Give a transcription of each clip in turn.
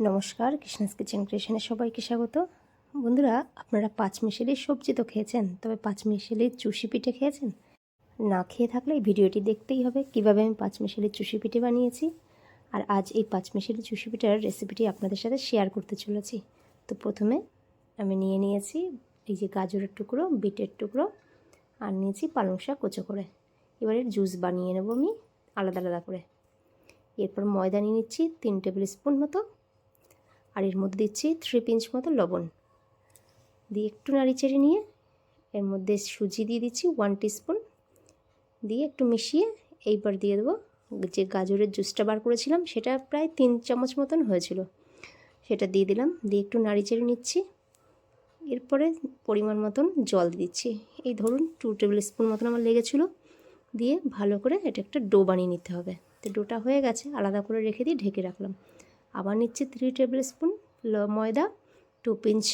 নমস্কার, কৃষ্ণাস কিচেন ক্রিয়েশনে সবাইকে স্বাগত। বন্ধুরা, আপনারা পাঁচ মিশেলির সবজি তো খেয়েছেন, তবে পাঁচ মিশেলির চুষি পিঠে খেয়েছেন? না খেয়ে থাকলে ভিডিওটি দেখতেই হবে কীভাবে আমি পাঁচ মিশেলির চুষি পিঠে বানিয়েছি। আর আজ এই পাঁচ মিশেলির চুষি পিঠার রেসিপিটি আপনাদের সাথে শেয়ার করতে চলেছি। তো প্রথমে আমি নিয়ে নিয়েছি এই যে গাজরের টুকরো, বিটের টুকরো, আর নিয়েছি পালং শাক কুচো করে। এবারে জুস বানিয়ে নেব আমি আলাদা আলাদা করে। এরপর ময়দা নিয়ে নিচ্ছি তিন টেবিল স্পুন মতো। আর এর মধ্যে দিচ্ছি থ্রি পিঞ্চ মতো লবণ। দিয়ে একটু নাড়ি চেড়ে নিয়ে এর মধ্যে সুজি দিয়ে দিচ্ছি ওয়ান স্পুন দিয়ে একটু মিশিয়ে এইবার দিয়ে দেবো যে গাজরের জুসটা বার করেছিলাম সেটা প্রায় তিন চামচ মতন হয়েছিল। সেটা দিয়ে দিলাম, দিয়ে একটু নাড়ি চেড়ে নিচ্ছি। এরপরে পরিমাণ মতন জল দিচ্ছি। এই ধরুন টু টেবিল স্পুন মতন আমার লেগেছিলো। দিয়ে ভালো করে এটা একটা ডো বানিয়ে নিতে হবে। তো ডোটা হয়ে গেছে, আলাদা করে রেখে দিয়ে ঢেকে রাখলাম। আবার নিচ্ছি থ্রি টেবিল স্পুন ময়দা টু পিঞ্চ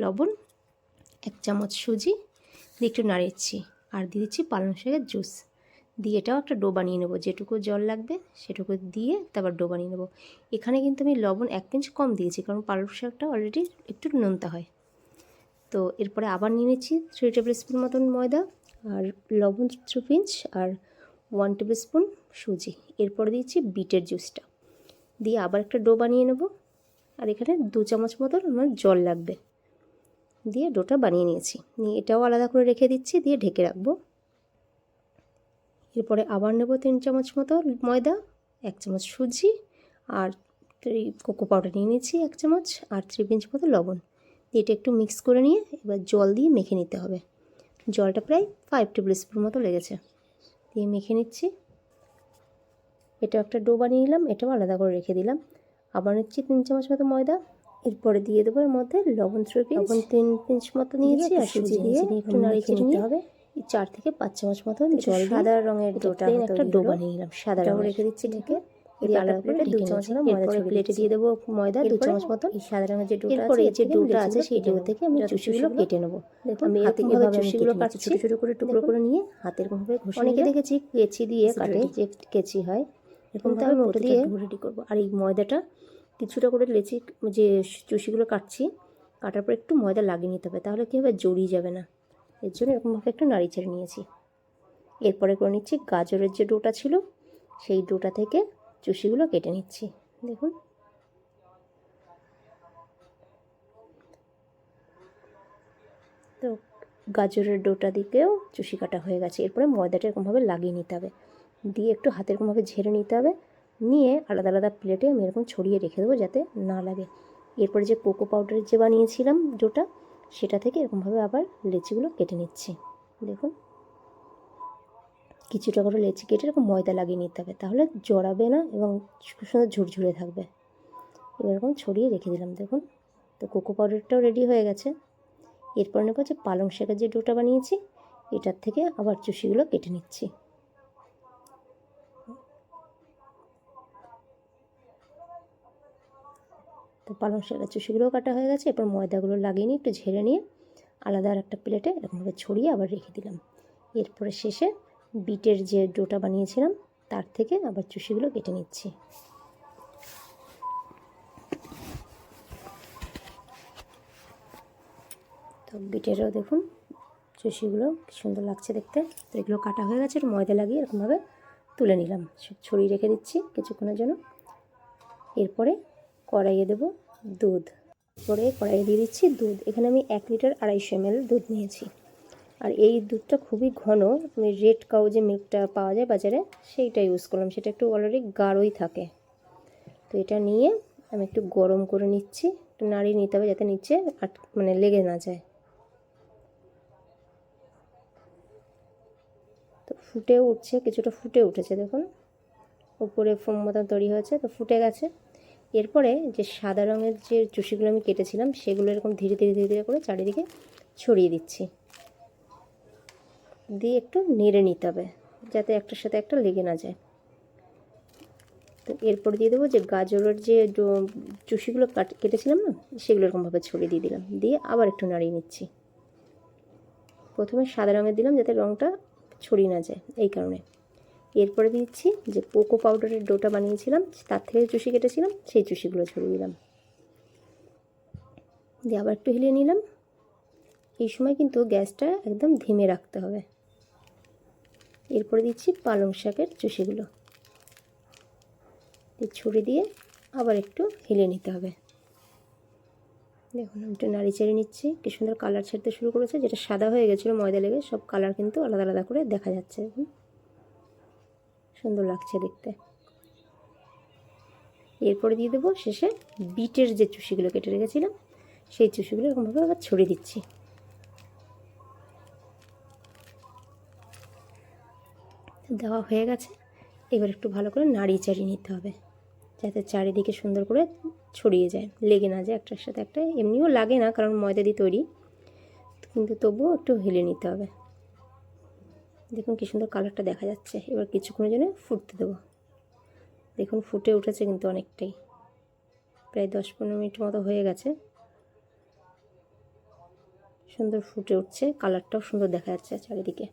লবণ, এক চামচ সুজি, দিয়ে একটু নাড়িয়েছি আর দিয়ে দিচ্ছি পালং শাকের জুস দিয়ে এটাও একটা ডো বানিয়ে নেব। যেটুকু জল লাগবে সেটুকু দিয়ে তারপর ডো বানিয়ে নেব। এখানে কিন্তু আমি লবণ এক পিঞ্চ কম দিয়েছি, কারণ পালং শাকটা অলরেডি একটু নোনতা হয়। তো এরপরে আবার নিয়ে নিচ্ছি থ্রি টেবিল স্পুন মতন ময়দা আর লবণ থ্রি পিঞ্চ আর ওয়ান টেবিল স্পুন সুজি। এরপরে দিচ্ছি বিটের জুসটা দিয়ে আবার একটা ডো বানিয়ে নেব। আর এখানে দু চামচ মতন আমার জল লাগবে। দিয়ে ডোটা বানিয়ে নিয়েছি। নিয়ে এটাও আলাদা করে রেখে দিচ্ছি, দিয়ে ঢেকে রাখব। এরপরে আবার নেব তিন চামচ মতো ময়দা, এক চামচ সুজি আর কোকো পাউডার নিয়ে নিয়েছি এক চামচ আর থ্রি পিঞ্চ মতো লবণ। দিয়ে এটা একটু মিক্স করে নিয়ে এবার জল দিয়ে মেখে নিতে হবে। জলটা প্রায় ফাইভ টেবিল স্পুন মতো লেগেছে। দিয়ে মেখে নিচ্ছি। এটা একটা ডো বানিয়ে নিলাম এটাও আলাদা করে রেখে দিলাম। আবার নিচ্ছি তিন চামচ মতো ময়দা এরপরে দিয়ে দেবো এর মধ্যে লবণ থ্রি পিঞ্চ লবণ তিন পিঞ্চ মতো নিয়েছি আর সুজি দিয়ে একটু নাড়িয়ে নিতে হবে। চার থেকে পাঁচ চামচ মতো জল সাদা রঙের ডোটা একটা ডো বানিয়ে নিলাম সাদা রঙ রেখে দিচ্ছি ঢেকে আলাদা করে দু চামচ মতো ময়দা প্লেটে দিয়ে দেবো ময়দা দু চামচ মতো। এই সাদা রঙের যে ডোটা আছে যে ডোটা আছে সেই ডো থেকে আমি চুষিগুলো কেটে নেব। আমি হাতে কীভাবে চুষিগুলো কাটছি ছোট ছোট করে টুকরো করে নিয়ে হাতের ভাবে অনেকে দেখেছি কেচি দিয়ে কাটে যে কেচি হয় এরকম তো আমি ওটা দিয়ে রেডি করব। আর এই ময়দাটা কিছুটা করে লেচি যে চুষিগুলো কাটছি কাটার পর একটু ময়দা লাগিয়ে নিতে হবে তাহলে কী হবে? জড়িয়ে যাবে না। এর জন্য এরকমভাবে একটু নাড়ি ছেড়ে নিয়েছি। এরপরে করে নিচ্ছি গাজরের যে ডোটা ছিল সেই ডোটা থেকে চুষিগুলো কেটে নিচ্ছি। দেখুন। তো গাজরের ডোটা দিকেও চুষি কাটা হয়ে গেছে। এরপরে ময়দাটা এরকমভাবে লাগিয়ে নিতে হবে। দিয়ে একটু হাতে এরকমভাবে ঝেড়ে নিতে হবে। নিয়ে আলাদা আলাদা প্লেটে আমি এরকম ছড়িয়ে রেখে দেবো যাতে না লাগে। এরপরে যে কোকো পাউডারের যে বানিয়েছিলাম ডোটা, সেটা থেকে এরকমভাবে আবার লেচিগুলো কেটে নিচ্ছি। দেখুন। কিছুটা করে লেচি কেটে এরকম ময়দা লাগিয়ে নিতে হবে। তাহলে জড়াবে না এবং খুব সুন্দর ঝুরঝুরে থাকবে। এবার এরকম ছড়িয়ে রেখে দিলাম, দেখুন। তো কোকো পাউডারটাও রেডি হয়ে গেছে। এরপর নেব যে পালং শাকের যে ডোটা বানিয়েছি, এটার থেকে আবার চুষিগুলো কেটে নিচ্ছি। তো পালং শাকের চুষিগুলোও কাটা হয়ে গেছে। এরপর ময়দাগুলো লাগিয়ে নিয়ে একটু ঝেড়ে নিয়ে আলাদা আর একটা প্লেটে এরকমভাবে ছড়িয়ে আবার রেখে দিলাম। এরপরে শেষে বিটের যে ডোটা বানিয়েছিলাম, তার থেকে আবার চুষিগুলো কেটে নিচ্ছি। তো বিটেরও দেখুন চুষিগুলো সুন্দর লাগছে দেখতে। তো এগুলো কাটা হয়ে গেছে ময়দা লাগিয়ে এরকমভাবে তুলে নিলাম। ছড়িয়ে রেখে দিচ্ছি কিছুক্ষণের জন্য। এরপরে কড়াইয়ে দেবো দুধ। পরে কড়াইয়ে দিয়ে দিচ্ছি দুধ। এখানে আমি এক লিটার আড়াইশো এম দুধ নিয়েছি। আর এই দুধটা খুবই ঘন, আমি রেড কাউ যে মিল্কটা পাওয়া যায় বাজারে, সেইটা ইউজ করলাম। সেটা একটু অলরেডি গাঢ়ই থাকে। তো এটা নিয়ে আমি একটু গরম করে নিচ্ছি। একটু নাড়িয়ে নিতে হবে যাতে নিচে আট মানে লেগে না যায়। তো ফুটে উঠছে, কিছুটা ফুটে উঠেছে, দেখুন। উপরে ফোম মতন তৈরি হয়েছে, তো ফুটে গেছে। এরপরে যে সাদা রঙের যে চুষিগুলো আমি কেটেছিলাম, সেগুলো এরকম ধীরে ধীরে ধীরে ধীরে করে চারিদিকে ছড়িয়ে দিচ্ছি। দিয়ে একটু নেড়ে নিতে হবে, যাতে একটার সাথে একটা লেগে না যায়। তো এরপর দিয়ে দেবো যে গাজরের যে চুষিগুলো কাট, কেটেছিলাম না, সেগুলো এরকমভাবে ছড়িয়ে দিয়ে দিলাম। দিয়ে আবার একটু নাড়িয়ে নিচ্ছি। প্রথমে সাদা রঙের দিলাম যাতে রঙটা ছড়িয়ে না যায়, এই কারণে। এরপরে দিচ্ছি যে কোকো পাউডারের ডোটা বানিয়েছিলাম, তার থেকে চুষি কেটেছিলাম, সেই চুষিগুলো ছড়িয়ে দিলাম। দিয়ে আবার একটু হিলিয়ে নিলাম। এই সময় কিন্তু গ্যাসটা একদম ধিমে রাখতে হবে। এরপরে দিচ্ছি পালং শাকের চুষিগুলো। দিয়ে ছুরি দিয়ে আবার একটু হিলে নিতে হবে। দেখুন, আমি একটু নাড়ি চেড়ে নিচ্ছি। কি সুন্দর কালার ছাড়তে শুরু করেছে, যেটা সাদা হয়ে গেছিল ময়দা লেগে, সব কালার কিন্তু আলাদা আলাদা করে দেখা যাচ্ছে। দেখুন সুন্দর লাগছে দেখতে। এরপরে দিয়ে দেবো শেষে বিটের যে চুষিগুলো কেটে রেখেছিলাম, সেই চুষিগুলো এরকমভাবে আবার ছড়িয়ে দিচ্ছি। দেওয়া হয়ে গেছে। এবার একটু ভালো করে নাড়িয়ে চাড়িয়ে নিতে হবে, যাতে চারিদিকে সুন্দর করে ছড়িয়ে যায়, লেগে না যায়। একটার সাথে একটা এমনিও লাগে না, কারণ ময়দা দিয়ে তৈরি, কিন্তু তবুও একটু হেলে নিতে হবে। দেখুন কী সুন্দর কালারটা দেখা যাচ্ছে। এবার কিছুক্ষণের জন্য ফুটতে দেবো। দেখুন ফুটে উঠেছে কিন্তু অনেকটাই। প্রায় দশ পনেরো মিনিট মতো হয়ে গেছে। সুন্দর ফুটে উঠছে। কালারটাও সুন্দর দেখা যাচ্ছে চারিদিকে।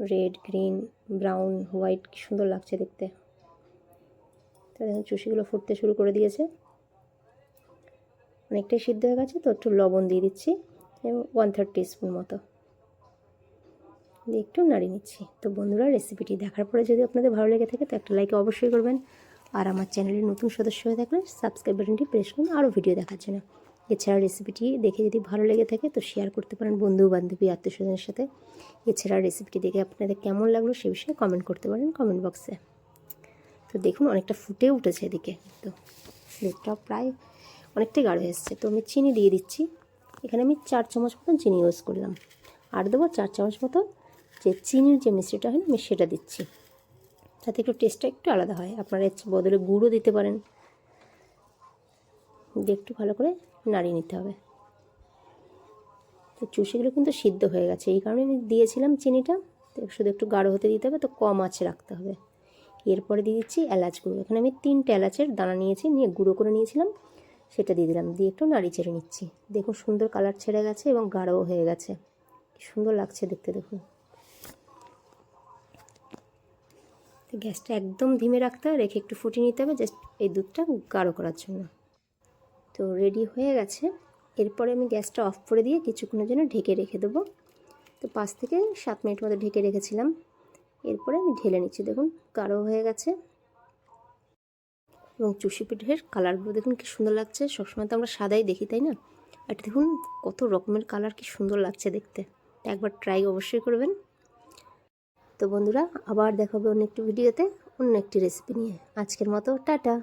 রেড গ্রিন ব্রাউন হোয়াইট কি সুন্দর লাগছে দেখতে। তো দেখুন, চুষিগুলো ফুটতে শুরু করে দিয়েছে। অনেকটাই সিদ্ধ হয়ে গেছে, তো একটু লবণ দিয়ে দিচ্ছি। এবং ওয়ান থার্ড টিস্পুন মতো। দিয়ে একটু নাড়িয়ে নিচ্ছি। তো বন্ধুরা রেসিপিটি দেখার পরে যদি আপনাদের ভালো লেগে থাকে, তো একটা লাইক অবশ্যই করবেন। আর আমার চ্যানেলের নতুন সদস্য হয়ে থাকলে সাবস্ক্রাইব বাটনটি প্রেস করুন, আরও ভিডিও দেখার জন্য। এছাড়া রেসিপিটি দেখে যদি ভালো লেগে থাকে, তো শেয়ার করতে পারেন বন্ধু বান্ধবী আত্মীয় স্বজনের সাথে। এছাড়া রেসিপিটি দেখে আপনাদের কেমন লাগল সে বিষয়ে কমেন্ট করতে পারেন কমেন্ট বক্সে তো দেখুন, অনেকটা ফুটে উঠেছে এদিকে। তো প্লেটটা প্রায় অনেকটাই গাঢ় এসছে। তো আমি চিনি দিয়ে দিচ্ছি। এখানে আমি চার চামচ মতন চিনি ইউজ করলাম। আর দেবো চার চামচ মতো যে চিনির যে মিশ্রিটা হয় না, আমি সেটা দিচ্ছি। যাতে একটু টেস্টটা একটু আলাদা হয়। আপনারা এর বদলে গুঁড়ো দিতে পারেন। দিয়ে একটু ভালো করে নাড়িয়ে নিতে হবে। তো চুষিগুলো কিন্তু সিদ্ধ হয়ে গেছে। এই কারণে আমি দিয়েছিলাম চিনিটা। তো শুধু একটু গাঢ় হতে দিতে হবে, তো কম আঁচে রাখতে হবে। এরপরে দিয়ে দিচ্ছি এলাচ গুঁড়ো। এখানে আমি তিনটে এলাচের দানা নিয়েছি, নিয়ে গুঁড়ো করে নিয়েছিলাম। সেটা দিয়ে দিলাম। দিয়ে একটু নাড়ি ছেড়ে নিচ্ছি। দেখুন সুন্দর কালার ছেড়ে গেছে এবং গাঢ়ও হয়ে গেছে। সুন্দর লাগছে দেখতে, দেখুন তো গ্যাসটা একদম ধিমে রাখতে হবে রেখে একটু ফুটিয়ে নিতে হবে জাস্ট এই দুধটা গাঢ় করার জন্য। তো রেডি হয়ে গেছে। এরপরে আমি গ্যাসটা অফ করে দিয়ে কিছুক্ষণের জন্য ঢেকে রেখে দেবো। তো পাঁচ থেকে সাত মিনিট মতো ঢেকে রেখেছিলাম। এরপরে আমি ঢেলে নিচ্ছি, দেখুন গাঢ় হয়ে গেছে। এবং চুষি পিঠের কালারগুলো দেখুন কি সুন্দর লাগছে। সবসময় তো আমরা সাদাই দেখি, তাই না? আর দেখুন কত রকমের কালার কি সুন্দর লাগছে দেখতে। একবার ট্রাই অবশ্যই করবেন। তো বন্ধুরা আবার দেখাবে অন্য একটি ভিডিওতে অন্য একটি রেসিপি নিয়ে। আজকের মতো টাটা!